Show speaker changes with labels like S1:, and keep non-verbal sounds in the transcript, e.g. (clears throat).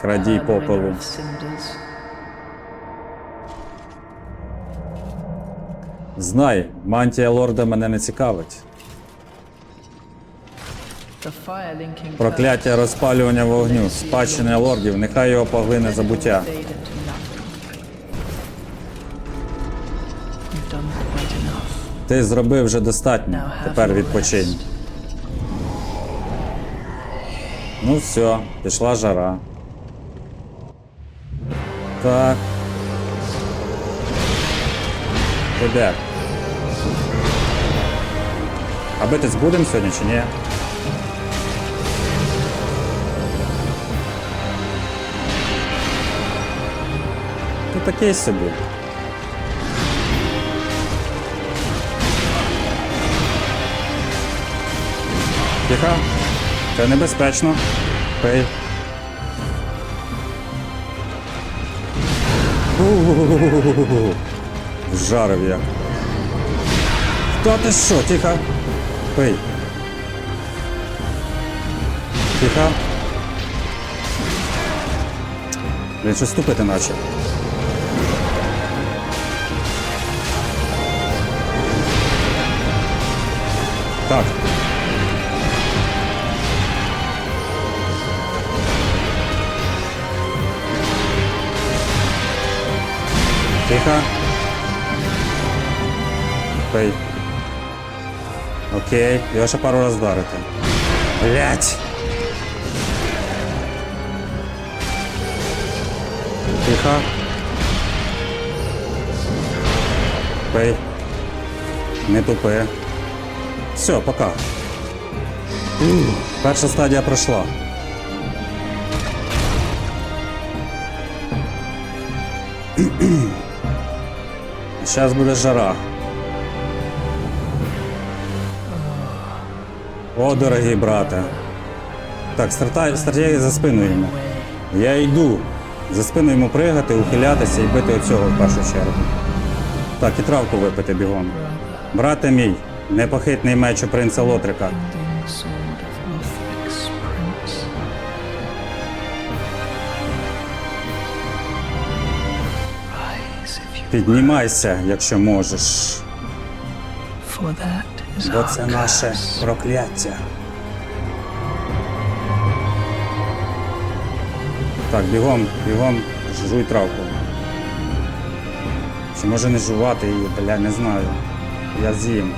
S1: Крадій попелу. Знай, мантія лорда мене не цікавить. Прокляття розпалювання вогню, спадщини лордів, нехай його поглине забуття. Ти зробив вже достатньо. Тепер відпочинь. Ну все, пішла жара. Так. Де? А битись будемо сьогодні чи ні? Ти такий собі. Тихо. Це небезпечно. Пий. Вжарив як. Хто ти що? Тихо. Пий. Тихо. Блін, щось ступити наче. Так. Тихо. Пий. Окей, його ще пару раз вдарити. Блять. Тихо. Пий. Не тупи. Все, пока. Перша стадія пройшла. (clears throat) Зараз буде жара. О, дорогий брате. Так, стартай, за спиною йому. Я йду. За спину йому пригати, ухилятися і бити оцього в першу чергу. Так, і травку випити бігом. Брате мій, непохитний меч у принца Лотрика. Піднімайся, якщо можеш. Бо це наше прокляття. Так, бігом, бігом, жуй травку. Чи може не жувати її, бля, не знаю. Я з'їм.